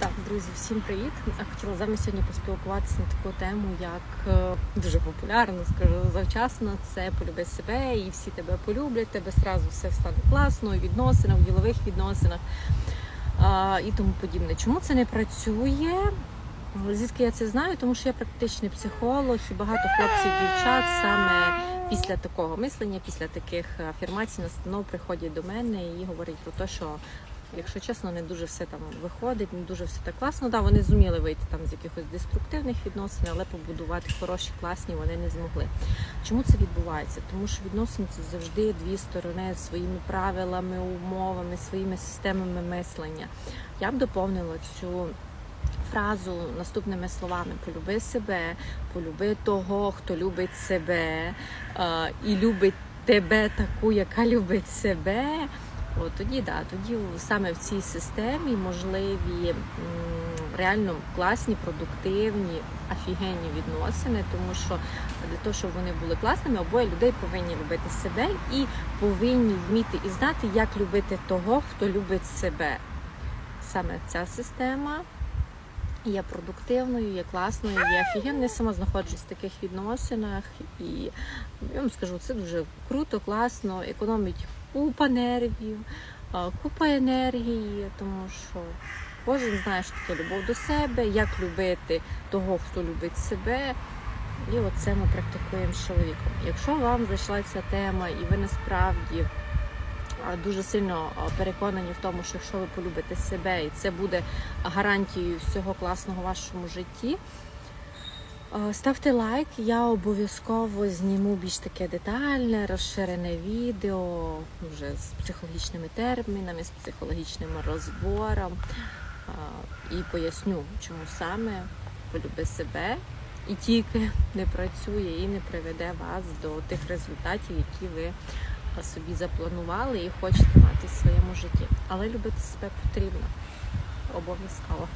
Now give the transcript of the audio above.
Так, друзі, всім привіт! Хотіла з вами сьогодні поспілкуватися на таку тему, як е, дуже популярно, скажу завчасно. Це полюби себе, і всі тебе полюблять, тебе зразу все стане класно, у відносинах, в ділових відносинах і тому подібне. Чому це не працює? Звідки я це знаю, тому що я практичний психолог і багато хлопців, дівчат саме після такого мислення, після таких афірмацій, настанов приходять до мене і говорять про те, що якщо чесно, не дуже все там виходить, не дуже все так класно. Да, вони зуміли вийти там з якихось деструктивних відносин, але побудувати хороші, класні вони не змогли. Чому це відбувається? Тому що відносини це завжди дві сторони своїми правилами, умовами, своїми системами мислення. Я б доповнила цю фразу наступними словами: полюби себе, полюби того, хто любить себе е, і любить тебе таку, яка любить себе. От тоді да, тоді саме в цій системі можливі реально класні, продуктивні, офігенні відносини, тому що для того, щоб вони були класними, обоє людей повинні любити себе і повинні вміти і знати, як любити того, хто любить себе. Саме ця система є продуктивною, є класною, є офігенною. Я сама знаходжусь в таких відносинах, і я вам скажу, це дуже круто, класно, економить купа нервів, купа енергії, тому що кожен знає, що таке любов до себе, як любити того, хто любить себе. І от це ми практикуємо з чоловіком. Якщо вам зайшла ця тема, і ви насправді дуже сильно переконані в тому, що якщо ви полюбите себе, і це буде гарантією всього класного в вашому житті. Ставте лайк, я обов'язково зніму більш таке детальне, розширене відео вже з психологічними термінами, з психологічним розбором і поясню, чому саме полюби себе і тільки не працює і не приведе вас до тих результатів, які ви собі запланували і хочете мати в своєму житті. Але любити себе потрібно обов'язково.